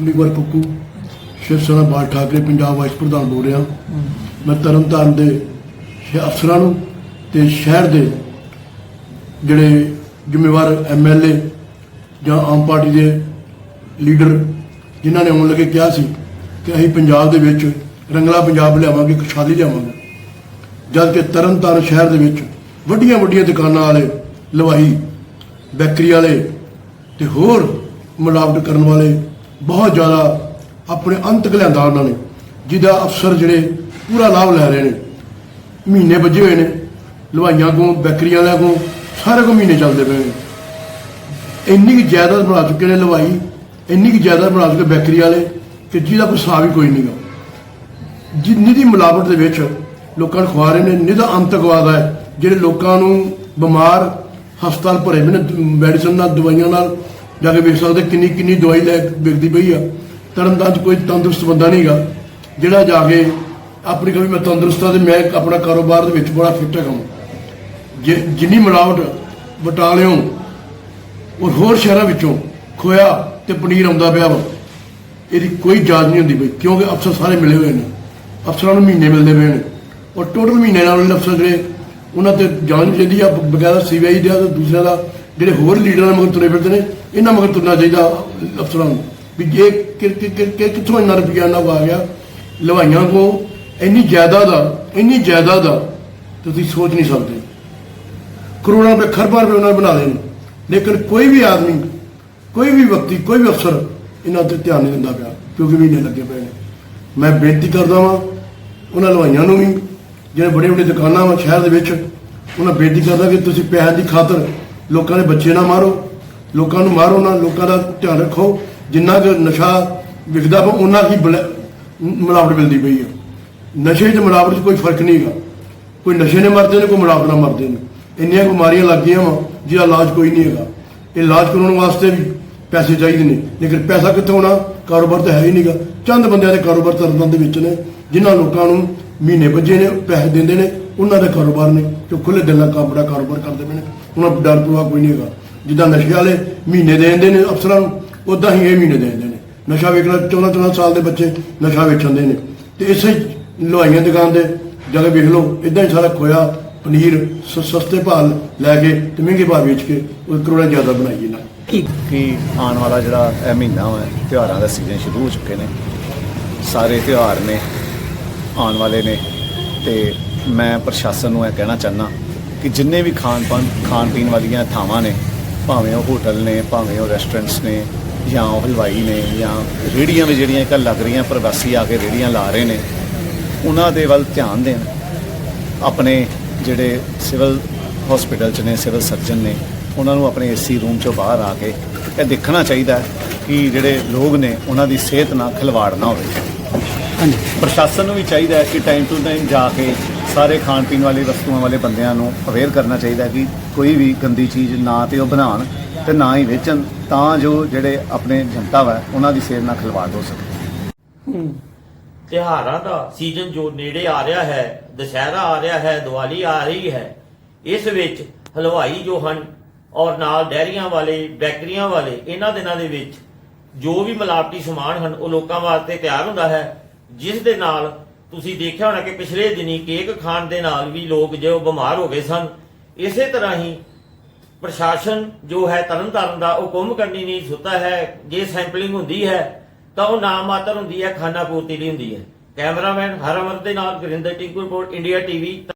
ਉਮੀਦਵਾਰ ਕੁੱਕੂ ਸ਼ਿਵ ਸੈਨਾ ਬਾਲ ਠਾਕਰੇ, ਪੰਜਾਬ ਵਾਈਸ ਪ੍ਰਧਾਨ ਬੋਲ ਰਿਹਾ। ਮੈਂ ਤਰਨਤਾਰਨ ਦੇ ਅਫਸਰਾਂ ਨੂੰ ਤੇ ਸ਼ਹਿਰ ਦੇ ਜਿਹੜੇ ਜ਼ਿੰਮੇਵਾਰ ਐਮਐਲਏ ਜਾਂ ਆਮ ਪਾਰਟੀ ਦੇ ਲੀਡਰ ਜਿਨ੍ਹਾਂ ਨੇ ਆਉਣ ਲੱਗੇ ਕਿਹਾ ਸੀ ਕਿ ਅਸੀਂ ਪੰਜਾਬ ਦੇ ਵਿੱਚ ਰੰਗਲਾ ਪੰਜਾਬ ਲਿਆਵਾਂਗੇ ਖੁਸ਼ਹਾਲੀ ਲਿਆਵਾਂਗੇ। ਜਦ ਕਿ ਤਰਨਤਾਰਨ ਸ਼ਹਿਰ ਦੇ ਵਿੱਚ ਵੱਡੀਆਂ ਵੱਡੀਆਂ ਦੁਕਾਨਾਂ ਵਾਲੇ, ਲਵਾਈ, ਬੈਕਰੀ ਵਾਲੇ ਤੇ ਹੋਰ ਮਿਲਾਵਟ ਕਰਨ ਵਾਲੇ ਬਹੁਤ ਜ਼ਿਆਦਾ ਆਪਣੇ ਅੰਤਕ ਲਿਆਂਦਾ ਉਹਨਾਂ ਨੇ, ਜਿਹਦਾ ਅਫਸਰ ਜਿਹੜੇ ਪੂਰਾ ਲਾਭ ਲੈ ਰਹੇ ਨੇ। ਮਹੀਨੇ ਵੱਜੇ ਹੋਏ ਨੇ, ਲਵਾਈਆਂ ਕੋ ਬੈਕਰੀਆਂ ਵਾਲਿਆਂ ਕੋ ਸਾਰੇ ਕੋ ਮਹੀਨੇ ਚੱਲਦੇ ਪਏ ਨੇ। ਇੰਨੀ ਕੁ ਜਾਇਦਾਦ ਬਣਾ ਚੁੱਕੇ ਨੇ ਲਵਾਈ, ਇੰਨੀ ਕੁ ਜਾਇਦਾਦ ਬਣਾ ਚੁੱਕੇ ਬੈਕਰੀ ਵਾਲੇ ਕਿ ਜਿਹਦਾ ਕੋਈ ਹਿਸਾਬ ਹੀ ਕੋਈ ਨਹੀਂਗਾ ਜਿੰਨੀ ਦੀ ਮਿਲਾਵਟ ਦੇ ਵਿੱਚ ਲੋਕਾਂ ਨੂੰ ਖਵਾ ਰਹੇ ਨੇ ਨਿਹਦਾ ਅੰਤਕਵਾਦ ਹੈ, ਜਿਹੜੇ ਲੋਕਾਂ ਨੂੰ ਬਿਮਾਰ ਹਸਪਤਾਲ ਭਰੇ ਨੇ, ਮੈਡੀਸਨ ਨਾਲ, ਦਵਾਈਆਂ ਨਾਲ ਜਾ ਕੇ ਵੇਖ ਸਕਦੇ ਕਿੰਨੀ ਕਿੰਨੀ ਦਵਾਈ ਲੈ ਵਿਕਦੀ ਪਈ ਆ। ਤਰਨਤਾਰਨ 'ਚ ਕੋਈ ਤੰਦਰੁਸਤ ਬੰਦਾ ਨਹੀਂਗਾ ਜਿਹੜਾ ਜਾ ਕੇ ਆਪਣੀ ਕਹੀ ਮੈਂ ਤੰਦਰੁਸਤ ਆ ਤੇ ਮੈਂ ਆਪਣਾ ਕਾਰੋਬਾਰ ਦੇ ਵਿੱਚ ਬੜਾ ਫਿੱਟ ਹੈਗਾ ਜੇ ਜਿੰਨੀ ਮਿਲਾਵਟ ਬਟਾਲਿਓਂ ਔਰ ਹੋਰ ਸ਼ਹਿਰਾਂ ਵਿੱਚੋਂ ਖੋਇਆ ਤੇ ਪਨੀਰ ਆਉਂਦਾ ਪਿਆ ਵਾ, ਇਹਦੀ ਕੋਈ ਜਾਂਚ ਨਹੀਂ ਹੁੰਦੀ ਬਈ ਕਿਉਂਕਿ ਅਫਸਰ ਸਾਰੇ ਮਿਲੇ ਹੋਏ ਨੇ। ਅਫਸਰਾਂ ਨੂੰ ਮਹੀਨੇ ਮਿਲਦੇ ਪਏ ਨੇ। ਔਰ ਟੋਟਲ ਮਹੀਨੇ ਨਾਲ ਅਫਸਰ ਜਿਹੜੇ, ਉਹਨਾਂ ਤੇ ਜਾਂਚ ਚਾਹੀਦੀ ਆ, ਬਗੈਰ ਸੀਬੀਆਈ ਦਾ ਤੇ ਦੂਸਰਿਆਂ ਦਾ, ਜਿਹੜੇ ਹੋਰ ਲੀਡਰਾਂ ਮਗਰ ਤੁਰੇ ਫਿਰਦੇ ਨੇ ਇਹਨਾਂ ਮਗਰ ਤੁਰਨਾ ਚਾਹੀਦਾ ਅਫਸਰਾਂ ਨੂੰ। ਵੀ ਜੇ ਕਿ- ਕਿ- ਕਿੱਥੋਂ ਇੰਨਾ ਰੁਪਈਆ ਨਾ ਆ ਗਿਆ? ਲਵਾਈਆਂ ਕੋ ਇੰਨੀ ਜ਼ਿਆਦਾ ਦਾ ਇੰਨੀ ਜ਼ਿਆਦਾ ਦਾ ਤੁਸੀਂ ਸੋਚ ਨਹੀਂ ਸਕਦੇ। ਕਰੋੜਾਂ ਰੁਪਏ ਖਰਬਾਂ ਰੁਪਏ ਉਹਨਾਂ ਨੇ ਬਣਾ ਲਏ ਨੇ ਲੇਕਿਨ ਕੋਈ ਵੀ ਆਦਮੀ, ਕੋਈ ਵੀ ਵਿਅਕਤੀ, ਕੋਈ ਵੀ ਅਫਸਰ ਇਹਨਾਂ ਤੇ ਧਿਆਨ ਨਹੀਂ ਦਿੰਦਾ ਪਿਆ, ਕਿਉਂਕਿ ਮਹੀਨੇ ਲੱਗੇ ਪਏ ਨੇ। ਮੈਂ ਬੇਨਤੀ ਕਰਦਾ ਵਾਂ, ਉਹਨਾਂ ਲਵਾਈਆਂ ਨੂੰ ਵੀ, ਜਿਹੜੇ ਬੜੇ ਵੱਡੇ ਦੁਕਾਨਾਂ ਵਾ, ਸ਼ਹਿਰ ਦੇ ਵਿੱਚ, ਉਹਨਾਂ ਬੇਨਤੀ ਕਰਦਾ ਕਿ ਤੁਸੀਂ ਪੈਸੇ ਦੀ ਖਾਤਰ ਲੋਕਾਂ ਦੇ ਬੱਚੇ ਨਾ ਮਾਰੋ। ਲੋਕਾਂ ਨੂੰ ਮਾਰੋ ਨਾ, ਲੋਕਾਂ ਦਾ ਧਿਆਨ ਰੱਖੋ। ਜਿੰਨਾ ਕੁ ਨਸ਼ਾ ਵਿਕਦਾ ਵਾ ਉਹਨਾਂ ਹੀ ਬਲ- ਮਿਲਾਵਟ ਮਿਲਦੀ ਪਈ ਹੈ ਨਸ਼ੇ 'ਚ ਮਿਲਾਵਟ 'ਚ ਕੋਈ ਫ਼ਰਕ ਨਹੀਂ ਹੈਗਾ। ਕੋਈ ਨਸ਼ੇ ਨੇ ਮਰਦੇ ਨੇ, ਕੋਈ ਮਿਲਾਵਟ ਨਾਲ ਮਰਦੇ ਨੇ। ਇੰਨੀਆਂ ਬਿਮਾਰੀਆਂ ਲੱਗ ਗਈਆਂ ਵਾ, ਜਿਹਦਾ ਇਲਾਜ ਕੋਈ ਨਹੀਂ ਹੈਗਾ। ਇਹ ਇਲਾਜ ਕਰਾਉਣ ਵਾਸਤੇ ਵੀ ਪੈਸੇ ਚਾਹੀਦੇ ਨੇ। ਲੇਕਿਨ ਪੈਸਾ ਕਿੱਥੋਂ ਆਉਣਾ? ਕਾਰੋਬਾਰ ਤਾਂ ਹੈ ਹੀ ਨਹੀਂਗਾ। ਚੰਦ ਬੰਦਿਆਂ ਦੇ ਕਾਰੋਬਾਰ ਤਰਨਤਾਰਨ ਦੇ ਵਿੱਚ ਨੇ, ਜਿਨ੍ਹਾਂ ਲੋਕਾਂ ਨੂੰ ਮਹੀਨੇ ਵੱਜੇ ਨੇ, ਪੈਸੇ ਦਿੰਦੇ ਨੇ, ਉਹਨਾਂ ਦੇ ਕਾਰੋਬਾਰ ਨੇ, ਜੋ ਖੁੱਲੇ ਦਿਲ ਨਾਲ ਬੜਾ ਕਾਰੋਬਾਰ ਕਰਦੇ ਪਏ ਨੇ। ਉਹਨਾਂ ਨੂੰ ਡਰ ਪਰਵਾਹ ਕੋਈ ਨਹੀਂ ਹੈਗਾ। ਜਿੱਦਾਂ ਨਸ਼ੇ ਵਾਲੇ ਮਹੀਨੇ ਦੇ ਦਿੰਦੇ ਨੇ, ਅਫਸਰਾਂ ਨੂੰ ਉਦਾਂ ਹੀ ਇਹ ਮਹੀਨੇ ਦੇ ਦਿੰਦੇ ਨੇ। ਨਸ਼ਾ ਵੇਚਣਾ 14 14 ਸਾਲ ਦੇ ਬੱਚੇ ਨਸ਼ਾ ਵੇਚਣਦੇ ਨੇ। ਤੇ ਇਸੇ ਲਵਾਈਆਂ ਦੁਕਾਨ ਦੇ ਜਗ੍ਹਾ ਵੇਖ ਲਓ ਇਦਾਂ ਹੀ ਸਾਰਾ ਖੋਇਆ, ਪਨੀਰ, ਸ- ਸਸਤੇ ਭਾਅ ਲੈ ਕੇ ਤੇ ਮਹਿੰਗੇ ਭਾਅ ਵੇਚ ਕੇ ਉਹ ਕਰੋੜਾਂ ਜ਼ਿਆਦਾ ਬਣਾਈ ਇਹਨਾਂ ਕਿ ਆਉਣ ਵਾਲਾ ਜਿਹੜਾ ਇਹ ਮਹੀਨਾ ਹੈ ਤਿਉਹਾਰਾਂ ਦਾ ਸੀਜ਼ਨ ਸ਼ੁਰੂ ਹੋ ਚੁੱਕੇ ਨੇ। ਸਾਰੇ ਤਿਉਹਾਰ ਨੇ, ਆਉਣ ਵਾਲੇ ਨੇ। ਤੇ ਮੈਂ ਪ੍ਰਸ਼ਾਸਨ ਨੂੰ ਇਹ ਕਹਿਣਾ ਚਾਹੁੰਦਾ ਕਿ ਜਿੰਨੇ ਵੀ ਖਾਣ ਪਾਨ ਖਾਣ ਪੀਣ ਵਾਲੀਆਂ ਥਾਵਾਂ ਨੇ ਭਾਵੇਂ ਉਹ ਹੋਟਲ ਨੇ ਭਾਵੇਂ ਉਹ ਰੈਸਟੋਰੈਂਟਸ ਨੇ ਜਾਂ ਉਹ ਹਲਵਾਈ ਨੇ ਜਾਂ ਰੇਹੜੀਆਂ ਵੀ ਜਿਹੜੀਆਂ ਇੱਕ ਲੱਗ ਰਹੀਆਂ ਪ੍ਰਵਾਸੀ ਆ ਕੇ ਰੇਹੜੀਆਂ ਲਾ ਰਹੇ ਨੇ ਉਹਨਾਂ ਦੇ ਵੱਲ ਧਿਆਨ ਦੇਣ। ਆਪਣੇ ਜਿਹੜੇ ਸਿਵਲ ਹਸਪੀਟਲ ਚ ਨੇ ਸਿਵਲ ਸਰਜਨ ਨੇ ਉਹਨਾਂ ਨੂੰ ਆਪਣੇ ਏਸੀ ਰੂਮ ਚੋਂ ਬਾਹਰ ਆ ਕੇ ਇਹ ਦੇਖਣਾ ਚਾਹੀਦਾ ਕਿ ਜਿਹੜੇ ਲੋਕ ਨੇ ਉਹਨਾਂ ਦੀ ਸਿਹਤ ਨਾਲ ਖਿਲਵਾੜ ਨਾ ਹੋਵੇ। ਹਾਂਜੀ। ਪ੍ਰਸ਼ਾਸਨ ਨੂੰ ਵੀ ਚਾਹੀਦਾ ਹੈ ਕਿ ਟਾਈਮ ਟੂ ਟਾਈਮ ਜਾ ਕੇ ਸਾਰੇ ਖਾਣ ਪੀਣ ਵਾਲੀ ਵਸਤੂਆਂ ਵਾਲੇ ਬੰਦਿਆਂ ਨੂੰ ਅਵੇਅਰ ਕਰਨਾ ਚਾਹੀਦਾ ਕਿ ਕੋਈ ਵੀ ਗੰਦੀ ਚੀਜ਼ ਨਾ ਤੇ ਉਹ ਬਣਾਉਣ ਤੇ ਨਾ ਹੀ ਵੇਚਣ, ਤਾਂ ਜੋ ਜਿਹੜੇ ਆਪਣੇ ਜਨਤਾ ਵਾ, ਉਹਨਾਂ ਦੀ ਸਿਹਤ ਨਾਲ ਖਿਲਵਾੜ ਹੋ ਸਕੇ। ਤਿਉਹਾਰਾਂ ਦਾ ਸੀਜ਼ਨ ਜੋ ਨੇੜੇ ਆ ਰਿਹਾ ਹੈ, ਦੁਸਹਿਰਾ ਆ ਰਿਹਾ ਹੈ, ਦੀਵਾਲੀ ਆ ਰਹੀ ਹੈ, ਇਸ ਵਿੱਚ ਹਲਵਾਈ ਜੋ ਹਨ ਔਰ ਨਾਲ ਡੈਰੀਆਂ ਵਾਲੇ, ਬੈਕਰੀਆਂ ਵਾਲੇ, ਇਹਨਾਂ ਦਿਨਾਂ ਦੇ ਵਿੱਚ ਜੋ ਵੀ ਮਿਲਾਵਟੀ ਸਮਾਨ ਹਨ, ਉਹ ਲੋਕਾਂ ਵਾਸਤੇ ਤਿਆਰ ਹੁੰਦਾ ਹੈ, ਜਿਸ ਦੇ ਨਾਲ ਤੁਸੀਂ ਦੇਖਿਆ ਹੋਣਾ ਕਿ ਪਿਛਲੇ ਦਿਨੀ ਕੇਕ ਖਾਣ ਦੇ ਨਾਲ ਵੀ ਲੋਕ ਜੋ ਬਿਮਾਰ ਹੋ ਗਏ ਸਨ, ਇਸੇ ਤਰ੍ਹਾਂ ਹੀ ਪ੍ਰਸ਼ਾਸਨ ਜੋ ਹੈ ਤਰਨਤਾਰਨ ਦਾ, ਉਹ ਕੁੰਭ ਕਰਨੀ ਨਹੀਂ ਸੁੱਤਾ ਹੈ, ਜੇ ਸੈਂਪਲਿੰਗ ਹੁੰਦੀ ਹੈ, ਤਾਂ ਉਹ ਨਾਮਾਤਰ ਹੁੰਦੀ ਹੈ, ਖਾਨਾ ਪੂਰਤੀ ਲਈ ਹੁੰਦੀ ਹੈ। ਕੈਮਰਾਮੈਨ ਹਰਮਰ ਦੇ ਨਾਲ Gurinder Tinku report, India TV